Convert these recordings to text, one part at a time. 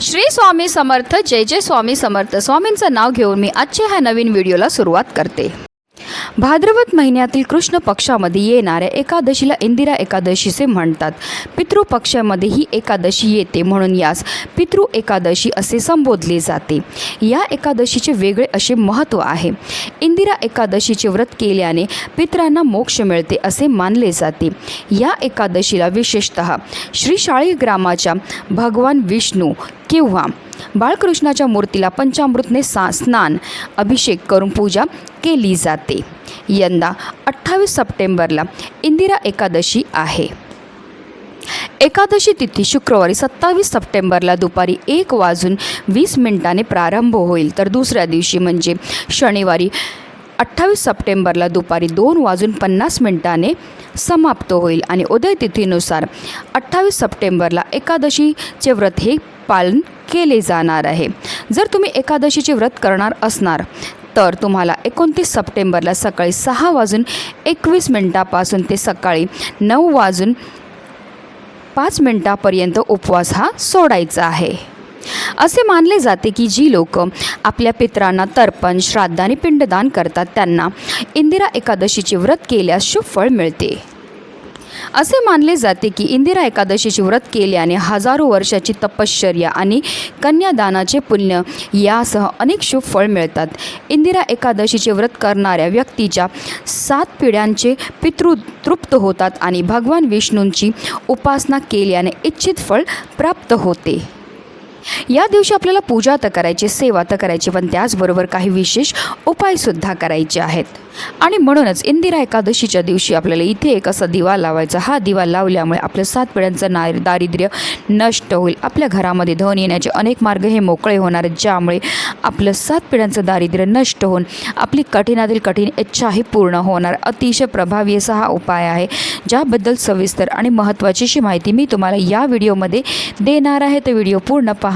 श्री स्वामी समर्थ जय जय स्वामी समर्थ. स्वामींचं नाव घेऊन मी आजच्या ह्या नवीन व्हिडिओला सुरुवात करते. भाद्रवत महिन्यातील कृष्ण पक्षामध्ये येणाऱ्या एकादशीला इंदिरा एकादशीचे म्हणतात. पितृपक्षामध्ये ही एकादशी येते म्हणून यास पितृ एकादशी असे संबोधले जाते. या एकादशीचे वेगळे असे महत्त्व आहे. इंदिरा एकादशीचे व्रत केल्याने पितरांना मोक्ष मिळते असे मानले जाते. या एकादशीला विशेषत श्री ग्रामाच्या भगवान विष्णू किंवा बाळकृष्णाच्या मूर्तीला पंचामृतने सा स्नान अभिषेक करून पूजा केली जाते. यंदा अठ्ठावीस सप्टेंबरला इंदिरा एकादशी आहे. एकादशी तिथी शुक्रवारी सत्तावीस सप्टेंबरला दुपारी एक वाजून वीस मिनिटाने प्रारंभ होईल. तर दुसऱ्या दिवशी म्हणजे शनिवारी अठ्ठावीस सप्टेंबरला दुपारी दोन वाजून पन्नास मिनिटाने समाप्त होईल. आणि उदय तिथीनुसार अठ्ठावीस सप्टेंबरला एकादशीचे व्रत हे पालन केले जाणार आहे. जर तुम्ही एकादशीचे व्रत करणार असणार तर तुम्हाला एकोणतीस सप्टेंबरला सकाळी सहा वाजून एकवीस मिनटापासून ते सकाळी नऊ वाजून पाच मिनटापर्यंत उपवास हा सोडायचा आहे. असे मानले जाते की जी लोक आपल्या पित्रांना तर्पण श्राद्ध आणि पिंडदान करतात त्यांना इंदिरा एकादशीचे व्रत केल्यास शुभ फळ मिळते. असे मानले जाते की इंदिरा एकादशीचे व्रत केल्याने हजारो वर्षाची तपश्चर्या आणि कन्यादानाचे पुण्य यासह अनेक शुभ फळ मिळतात. इंदिरा एकादशीचे व्रत करणाऱ्या व्यक्तीच्या सात पिढ्यांचे पितृ तृप्त होतात आणि भगवान विष्णूंची उपासना केल्याने इच्छित फळ प्राप्त होते. या दिवशी आपल्याला पूजा तर करायची सेवा तर करायची पण त्याचबरोबर काही विशेष उपायसुद्धा करायचे आहेत. आणि म्हणूनच इंदिरा एकादशीच्या दिवशी आपल्याला इथे एक असा दिवा लावायचा. हा दिवा लावल्यामुळे आपलं सात पिढ्यांचं ना दारिद्र्य नष्ट होईल. आपल्या घरामध्ये धन येण्याचे अनेक मार्ग हे मोकळे होणार आहेत ज्यामुळे आपलं सात पिढ्यांचं दारिद्र्य नष्ट होऊन आपली कठीणातील कठीण इच्छा ही पूर्ण होणार. अतिशय प्रभावी असा हा उपाय आहे. ज्याबद्दल सविस्तर आणि महत्त्वाची अशी माहिती मी तुम्हाला या व्हिडिओमध्ये देणार आहे. तर व्हिडिओ पूर्ण पहा.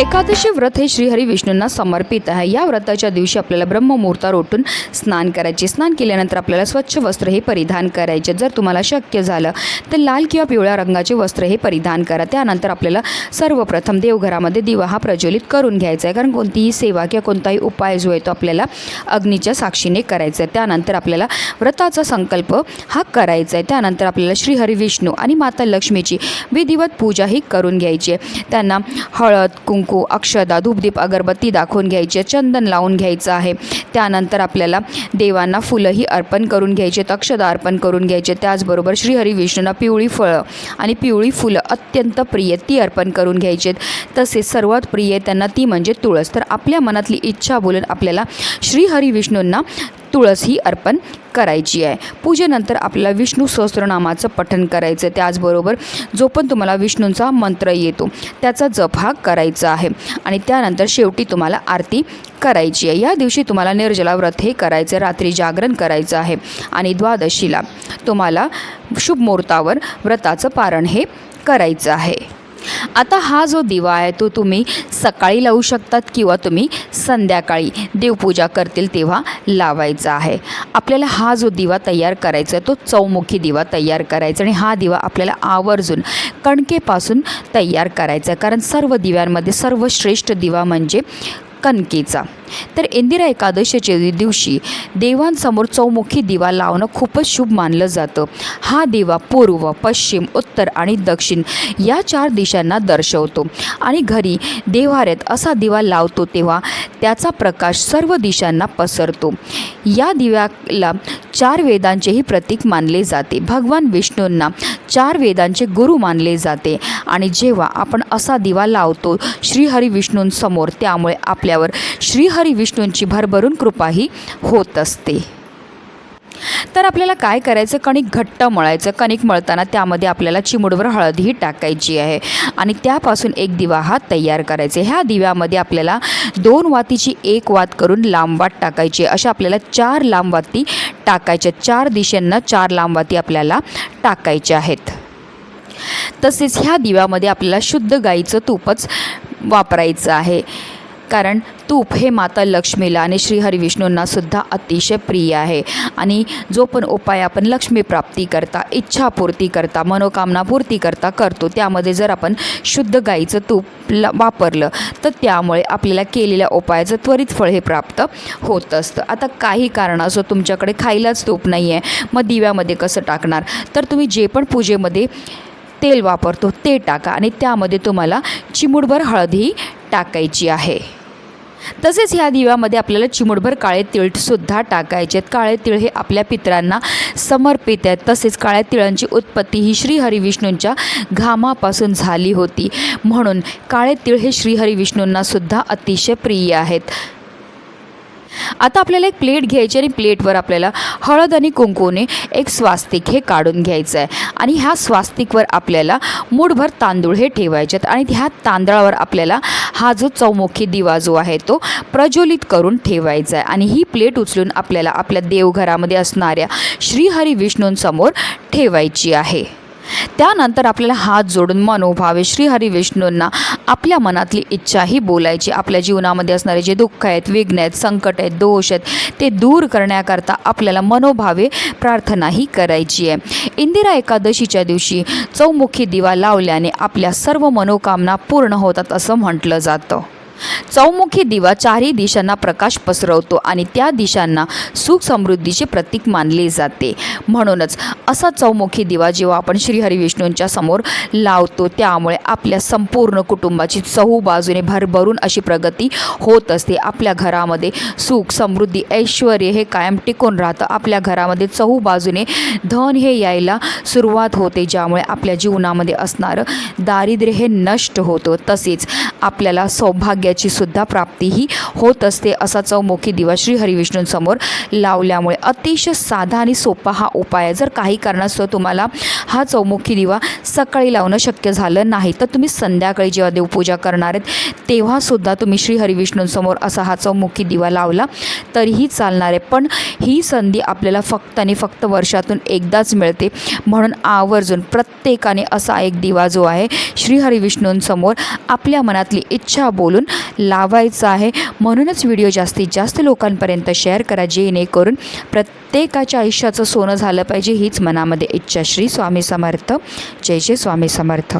एकादशी व्रत हे श्रीहरी विष्णूंना समर्पित आहे. या व्रताच्या दिवशी आपल्याला ब्रह्ममुहूर्तावर उठून स्नान करायचे. स्नान केल्यानंतर आपल्याला स्वच्छ वस्त्र हे परिधान करायचे. जर तुम्हाला शक्य झालं तर लाल किंवा पिवळ्या रंगाचे वस्त्र हे परिधान करा. त्यानंतर आपल्याला सर्वप्रथम देवघरामध्ये दिवा हा प्रज्वलित करून घ्यायचा आहे. कारण कोणतीही सेवा किंवा कोणताही उपाय जो आहे तो आपल्याला अग्नीच्या साक्षीने करायचा आहे. त्यानंतर आपल्याला व्रताचा संकल्प हा करायचा आहे. त्यानंतर आपल्याला श्रीहरी विष्णू आणि माता लक्ष्मीची विधिवत पूजा ही करून घ्यायची आहे. त्यांना हळद कुंकू अक्षदा धूपदीप अगरबत्ती दाखवून घ्यायची चंदन लावून घ्यायचं आहे. त्यानंतर आपल्याला देवांना फुलंही अर्पण करून घ्यायचे अक्षदा अर्पण करून घ्यायचे. त्याचबरोबर श्रीहरी विष्णूंना पिवळी फळं आणि पिवळी फुलं अत्यंत प्रिय ती अर्पण करून घ्यायचे तसेच सर्वात प्रिय त्यांना ती म्हणजे तुळस. तर आपल्या मनातली इच्छा बोलून आपल्याला श्रीहरी विष्णूंना तुळस ही अर्पण करायची आहे. पूजेनंतर आपल्याला विष्णू सहस्त्रनामाचं पठण करायचं आहे. त्याचबरोबर जो पण तुम्हाला विष्णूंचा मंत्र येतो त्याचा जप हा करायचा आहे. आणि त्यानंतर शेवटी तुम्हाला आरती करायची आहे. या दिवशी तुम्हाला निर्जला व्रत हे करायचं आहे. रात्री जागरण करायचं आहे. आणि द्वादशीला तुम्हाला शुभ मुहूर्तावर व्रताचं पारण हे करायचं आहे. आता हा जो दिवा आहे तो तुम्ही सकाळी लावू शकतात किंवा तुम्ही संध्याकाळी देवपूजा करतील तेव्हा लावायचा आहे. आपल्याला हा जो दिवा तयार करायचा आहे तो चौमुखी दिवा तयार करायचा आणि हा दिवा आपल्याला आवर्जून कणकेपासून तयार करायचा आहे. कारण सर्व दिव्यांमध्ये सर्वश्रेष्ठ दिवा म्हणजे कणकेचा. तर इंदिरा एकादशीच्या दिवशी देवांसमोर चौमुखी दिवा लावणं खूपच शुभ मानलं जातं. हा दिवा पूर्व पश्चिम उत्तर आणि दक्षिण या चार दिशांना दर्शवतो. आणि घरी देवाऱ्यात असा दिवा लावतो तेव्हा त्याचा प्रकाश सर्व दिशांना पसरतो. या दिव्याला चार वेदांचेही प्रतीक मानले जाते. भगवान विष्णूंना चार वेदांचे गुरु मानले जाते. आणि जेव्हा आपण असा दिवा लावतो श्रीहरी विष्णूंसमोर त्यामुळे आपल्यावर श्रीहरी हरी विष्णूंची भरभरून कृपाही होत असते. तर आपल्याला काय करायचं? कणिक घट्ट मळायचं. कणिक मळताना त्यामध्ये आपल्याला चिमुडवर हळदही टाकायची आहे. आणि त्यापासून एक दिवा हा तयार करायचा ह्या दिव्यामध्ये आपल्याला दोन वातीची एक वात करून लांबवात टाकायची अशा आपल्याला चार लांब वाती टाकायच्या. चार दिशांना चार लांब वाती आपल्याला टाकायच्या आहेत. तसेच ह्या दिव्यामध्ये आपल्याला शुद्ध गाईचं तूपच वापरायचं आहे. कारण तूप हे माता लक्ष्मीला आणि श्रीहरी सुद्धा अतिशय प्रिय आहे. आणि जो पण उपाय आपण लक्ष्मी प्राप्ती करता इच्छापूर्ती करता मनोकामना पूर्ती करता करतो. त्यामध्ये जर आपण शुद्ध गाईचं तूप ल वापरलं तर त्यामुळे आपल्याला केलेल्या उपायाचं त्वरित फळ हे प्राप्त होत असतं. आता काही कारणास्तव तुमच्याकडे खायलाच तूप नाही आहे मग दिव्यामध्ये कसं टाकणार? तर तुम्ही जे पण पूजेमध्ये तेल वापरतो ते टाका आणि त्यामध्ये तुम्हाला चिमुडभर हळदही टाकायची आहे. तसेच ह्या दिव्यामध्ये आपल्याला चिमूटभर काळे तिळसुद्धा टाकायचे आहेत. काळे तिळ हे आपल्या पितरांना समर्पित आहेत. तसेच काळ्या तिळांची उत्पत्ती ही श्रीहरीविष्णूंच्या घामापासून झाली होती. म्हणून काळे तिळ हे श्रीहरी सुद्धा अतिशय प्रिय आहेत. आता आपल्याला एक प्लेट घ्यायची आणि प्लेटवर आपल्याला हळद आणि कुंकूने एक स्वास्तिक हे काढून घ्यायचं आहे. आणि ह्या स्वास्तिकवर आपल्याला मूठभर तांदूळ हे ठेवायचे आहेत. आणि ह्या तांदळावर आपल्याला हा जो चौमुखी दिवा जो आहे तो प्रज्वलित करून ठेवायचा आहे. आणि ही प्लेट उचलून आपल्याला आपल्या देवघरामध्ये असणाऱ्या श्रीहरी विष्णूंसमोर ठेवायची आहे. त्यानंतर आपल्याला हात जोडून मनोभावे श्रीहरी विष्णूंना आपल्या मनातली इच्छाही बोलायची. आपल्या जीवनामध्ये असणारे जे दुःख आहेत विघ्न आहेत संकट आहेत दोष आहेत ते दूर करण्याकरता आपल्याला मनोभावे प्रार्थनाही करायची आहे. इंदिरा एकादशीच्या दिवशी चौमुखी दिवा लावल्याने आपल्या सर्व मनोकामना पूर्ण होतात असं म्हटलं जातं. चौमुखी दिवा चारही दिशांना प्रकाश पसरवतो आणि त्या दिशांना सुख समृद्धीचे प्रतीक मानले जाते. म्हणूनच असा चौमुखी दिवा जेव्हा आपण श्रीहरिविष्णूंच्या समोर लावतो त्यामुळे आपल्या संपूर्ण कुटुंबाची चहू बाजूने भरभरून अशी प्रगती होत असते. आपल्या घरामध्ये सुख समृद्धी ऐश्वर हे कायम टिकून राहतं. आपल्या घरामध्ये चहू बाजूने धन हे यायला सुरुवात होते ज्यामुळे आपल्या जीवनामध्ये असणारं दारिद्र्य हे नष्ट होतं. तसेच आपल्याला सौभाग्य भाग्याची सुद्धा प्राप्तीही होत असते असा चौमुखी दिवा श्री हरिविष्णूंसमोर लावल्यामुळे अतिशय साधा आणि सोपा हा उपाय आहे. जर काही कारणास्तव तुम्हाला हा चौमुखी दिवा सकाळी लावणं शक्य झालं नाही तर तुम्ही संध्याकाळी जेव्हा देवपूजा करणार आहेत तेव्हासुद्धा तुम्ही श्री हरिविष्णूंसमोर असा हा चौमुखी दिवा लावला तरीही चालणार आहे. पण ही संधी आपल्याला फक्त आणि फक्त वर्षातून एकदाच मिळते. म्हणून आवर्जून प्रत्येकाने असा एक दिवा जो आहे श्री हरिविष्णूंसमोर आपल्या मनातली इच्छा बोलून लावायचं आहे. म्हणूनच व्हिडिओ जास्तीत जास्त लोकांपर्यंत शेअर करा जेणेकरून प्रत्येकाच्या आयुष्याचं सोनं झालं पाहिजे हीच मनामध्ये इच्छा. श्री स्वामी समर्थ. जय जय स्वामी समर्थ.